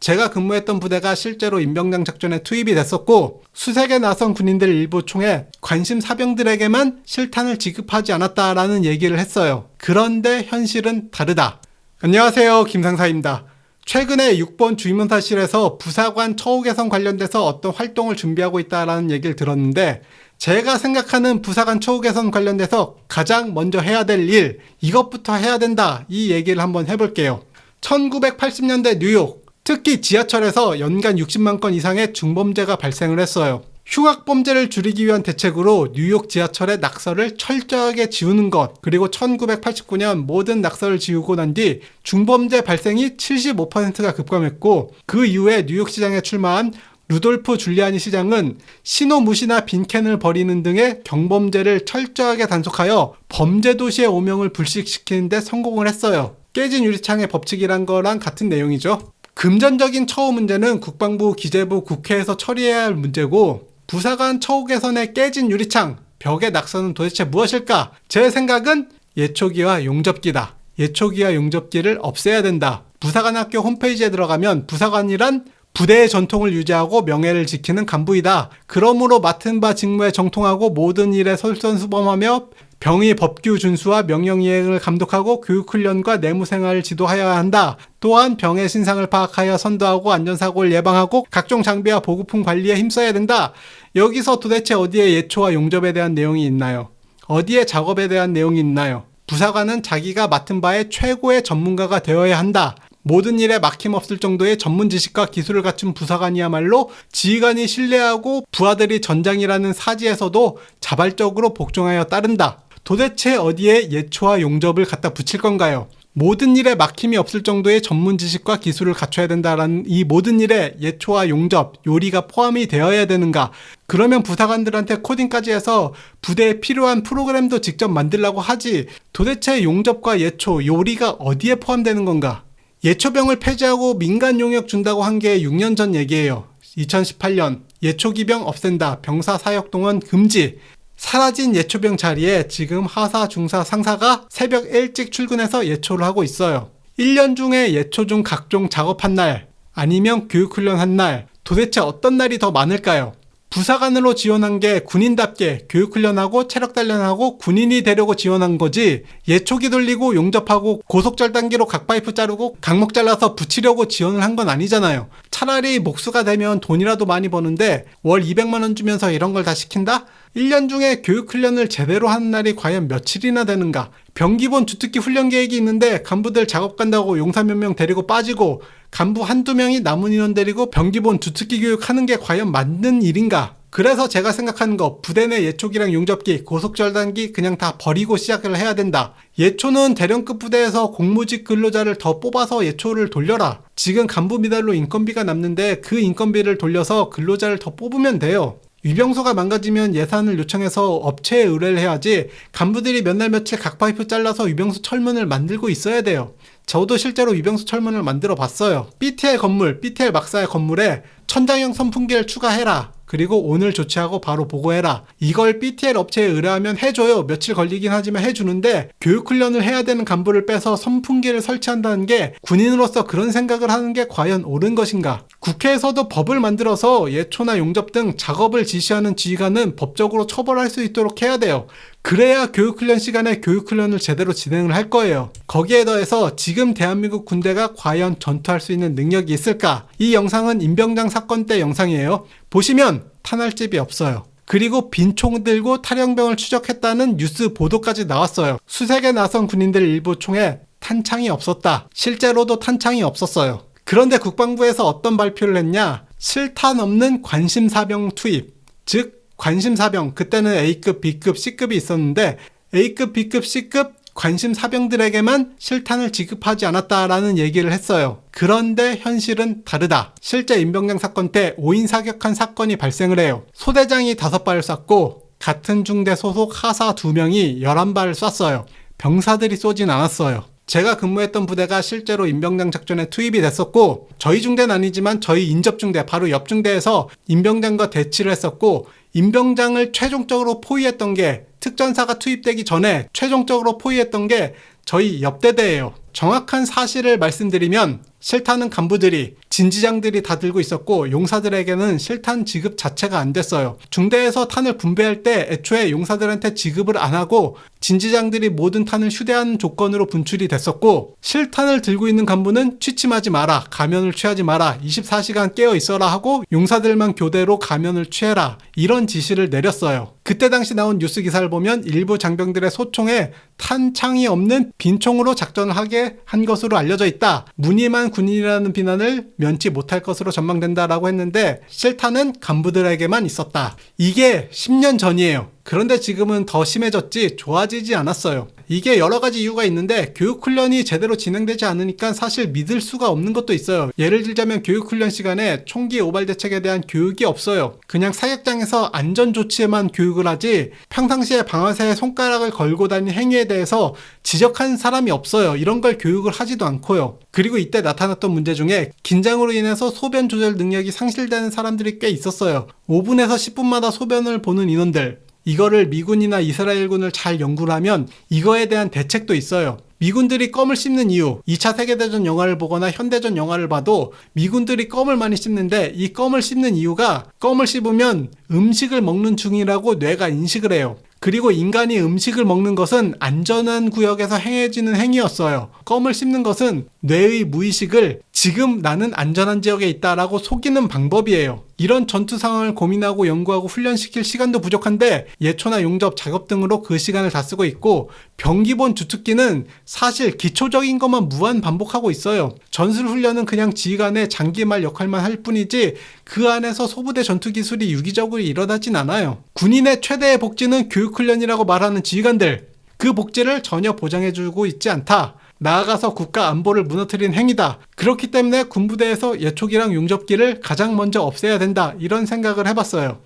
제가 근무했던 부대가 실제로 임병장 작전에 투입이 됐었고 수색에 나선 군인들 일부 총에 관심 사병들에게만 실탄을 지급하지 않았다라는 얘기를 했어요. 그런데 현실은 다르다. 안녕하세요. 김상사입니다. 최근에 6번 주임원사실에서 부사관 처우 개선 관련돼서 어떤 활동을 준비하고 있다라는 얘기를 들었는데 제가 생각하는 부사관 처우 개선 관련돼서 가장 먼저 해야 될 일, 이것부터 해야 된다. 이 얘기를 한번 해볼게요. 1980년대 뉴욕, 특히 지하철에서 연간 60만 건 이상의 중범죄가 발생을 했어요. 흉악 범죄를 줄이기 위한 대책으로 뉴욕 지하철의 낙서를 철저하게 지우는 것, 그리고 1989년 모든 낙서를 지우고 난 뒤 중범죄 발생이 75%가 급감했고, 그 이후에 뉴욕 시장에 출마한 루돌프 줄리아니 시장은 신호 무시나 빈캔을 버리는 등의 경범죄를 철저하게 단속하여 범죄 도시의 오명을 불식시키는 데 성공을 했어요. 깨진 유리창의 법칙이란 거랑 같은 내용이죠. 금전적인 처우 문제는 국방부, 기재부, 국회에서 처리해야 할 문제고 부사관 처우 개선의 깨진 유리창, 벽의 낙서는 도대체 무엇일까? 제 생각은 예초기와 용접기다. 예초기와 용접기를 없애야 된다. 부사관 학교 홈페이지에 들어가면 부사관이란 부대의 전통을 유지하고 명예를 지키는 간부이다. 그러므로 맡은 바 직무에 정통하고 모든 일에 솔선수범하며 병의 법규 준수와 명령 이행을 감독하고 교육 훈련과 내무 생활을 지도하여야 한다. 또한 병의 신상을 파악하여 선도하고 안전사고를 예방하고 각종 장비와 보급품 관리에 힘써야 된다. 여기서 도대체 어디에 예초와 용접에 대한 내용이 있나요? 어디에 작업에 대한 내용이 있나요? 부사관은 자기가 맡은 바의 최고의 전문가가 되어야 한다. 모든 일에 막힘없을 정도의 전문 지식과 기술을 갖춘 부사관이야말로 지휘관이 신뢰하고 부하들이 전장이라는 사지에서도 자발적으로 복종하여 따른다. 도대체 어디에 예초와 용접을 갖다 붙일 건가요? 모든 일에 막힘이 없을 정도의 전문 지식과 기술을 갖춰야 된다라는 이 모든 일에 예초와 용접, 요리가 포함이 되어야 되는가? 그러면 부사관들한테 코딩까지 해서 부대에 필요한 프로그램도 직접 만들라고 하지 도대체 용접과 예초, 요리가 어디에 포함되는 건가? 예초병을 폐지하고 민간 용역 준다고 한 게 6년 전 얘기예요. 2018년 예초기병 없앤다. 병사 사역 동원 금지. 사라진 예초병 자리에 지금 하사 중사 상사가 새벽 일찍 출근해서 예초를 하고 있어요. 1년 중에 예초 중 각종 작업한 날 아니면 교육훈련 한 날 도대체 어떤 날이 더 많을까요? 부사관으로 지원한 게 군인답게 교육훈련하고 체력단련하고 군인이 되려고 지원한 거지 예초기 돌리고 용접하고 고속절단기로 각파이프 자르고 각목 잘라서 붙이려고 지원을 한 건 아니잖아요. 차라리 목수가 되면 돈이라도 많이 버는데 월 200만 원 주면서 이런 걸 다 시킨다? 1년 중에 교육 훈련을 제대로 하는 날이 과연 며칠이나 되는가? 병기본 주특기 훈련 계획이 있는데 간부들 작업 간다고 용사 몇 명 데리고 빠지고 간부 한두 명이 남은 인원 데리고 병기본 주특기 교육하는 게 과연 맞는 일인가? 그래서 제가 생각하는 거 부대 내 예초기랑 용접기, 고속절단기 그냥 다 버리고 시작을 해야 된다. 예초는 대령급 부대에서 공무직 근로자를 더 뽑아서 예초를 돌려라. 지금 간부 미달로 인건비가 남는데 그 인건비를 돌려서 근로자를 더 뽑으면 돼요. 위병소가 망가지면 예산을 요청해서 업체에 의뢰를 해야지 간부들이 몇 날 며칠 각 파이프 잘라서 위병소 철문을 만들고 있어야 돼요. 저도 실제로 위병소 철문을 만들어 봤어요. BTL 건물, BTL 막사의 건물에 천장형 선풍기를 추가해라. 그리고 오늘 조치하고 바로 보고해라. 이걸 BTL 업체에 의뢰하면 해줘요. 며칠 걸리긴 하지만 해주는데 교육 훈련을 해야 되는 간부를 빼서 선풍기를 설치한다는 게 군인으로서 그런 생각을 하는 게 과연 옳은 것인가? 국회에서도 법을 만들어서 예초나 용접 등 작업을 지시하는 지휘관은 법적으로 처벌할 수 있도록 해야 돼요. 그래야 교육 훈련 시간에 교육 훈련을 제대로 진행을 할 거예요. 거기에 더해서 지금 대한민국 군대가 과연 전투할 수 있는 능력이 있을까? 이 영상은 임병장 사건 때 영상이에요. 보시면 탄알집이 없어요. 그리고 빈총 들고 탈영병을 추적했다는 뉴스 보도까지 나왔어요. 수색에 나선 군인들 일부 총에 탄창이 없었다. 실제로도 탄창이 없었어요. 그런데 국방부에서 어떤 발표를 했냐? 실탄 없는 관심사병 투입. 즉, 관심사병. 그때는 A급, B급, C급이 있었는데 A급, B급, C급 관심 사병들에게만 실탄을 지급하지 않았다라는 얘기를 했어요. 그런데 현실은 다르다. 실제 임병장 사건 때 5인 사격한 사건이 발생을 해요. 소대장이 5발을 쐈고 같은 중대 소속 하사 2명이 11발을 쐈어요. 병사들이 쏘진 않았어요. 제가 근무했던 부대가 실제로 임병장 작전에 투입이 됐었고 저희 중대는 아니지만 저희 인접 중대 바로 옆 중대에서 임병장과 대치를 했었고 임병장을 최종적으로 포위했던 게 특전사가 투입되기 전에 최종적으로 포위했던 게 저희 옆대대예요. 정확한 사실을 말씀드리면 실탄은 간부들이 진지장들이 다 들고 있었고 용사들에게는 실탄 지급 자체가 안 됐어요. 중대에서 탄을 분배할 때 애초에 용사들한테 지급을 안 하고 진지장들이 모든 탄을 휴대하는 조건으로 분출이 됐었고 실탄을 들고 있는 간부는 취침하지 마라, 가면을 취하지 마라, 24시간 깨어 있어라 하고 용사들만 교대로 가면을 취해라 이런 지시를 내렸어요. 그때 당시 나온 뉴스 기사를 보면 일부 장병들의 소총에 탄창이 없는 빈총으로 작전을 하게 한 것으로 알려져 있다. 무늬만 군인이라는 비난을 면치 못할 것으로 전망된다라고 했는데 실탄은 간부들에게만 있었다. 이게 10년 전이에요. 그런데 지금은 더 심해졌지 좋아지지 않았어요. 이게 여러 가지 이유가 있는데 교육 훈련이 제대로 진행되지 않으니까 사실 믿을 수가 없는 것도 있어요. 예를 들자면 교육 훈련 시간에 총기 오발 대책에 대한 교육이 없어요. 그냥 사격장에서 안전 조치에만 교육을 하지 평상시에 방아쇠에 손가락을 걸고 다니는 행위에 대해서 지적한 사람이 없어요. 이런 걸 교육을 하지도 않고요. 그리고 이때 나타났던 문제 중에 긴장으로 인해서 소변 조절 능력이 상실되는 사람들이 꽤 있었어요. 5분에서 10분마다 소변을 보는 인원들. 이거를 미군이나 이스라엘군을 잘 연구를 하면 이거에 대한 대책도 있어요. 미군들이 껌을 씹는 이유, 2차 세계대전 영화를 보거나 현대전 영화를 봐도 미군들이 껌을 많이 씹는데 이 껌을 씹는 이유가 껌을 씹으면 음식을 먹는 중이라고 뇌가 인식을 해요. 그리고 인간이 음식을 먹는 것은 안전한 구역에서 행해지는 행위였어요. 껌을 씹는 것은 뇌의 무의식을 지금 나는 안전한 지역에 있다라고 속이는 방법이에요. 이런 전투 상황을 고민하고 연구하고 훈련시킬 시간도 부족한데 예초나 용접, 작업 등으로 그 시간을 다 쓰고 있고 병기본 주특기는 사실 기초적인 것만 무한 반복하고 있어요. 전술 훈련은 그냥 지휘관의 장기말 역할만 할 뿐이지 그 안에서 소부대 전투 기술이 유기적으로 일어나진 않아요. 군인의 최대의 복지는 교육 훈련이라고 말하는 지휘관들 그 복지를 전혀 보장해주고 있지 않다. 나아가서 국가 안보를 무너뜨린 행위다. 그렇기 때문에 군부대에서 예촉이랑 용접기를 가장 먼저 없애야 된다. 이런 생각을 해봤어요.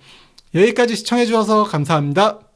여기까지 시청해주셔서 감사합니다.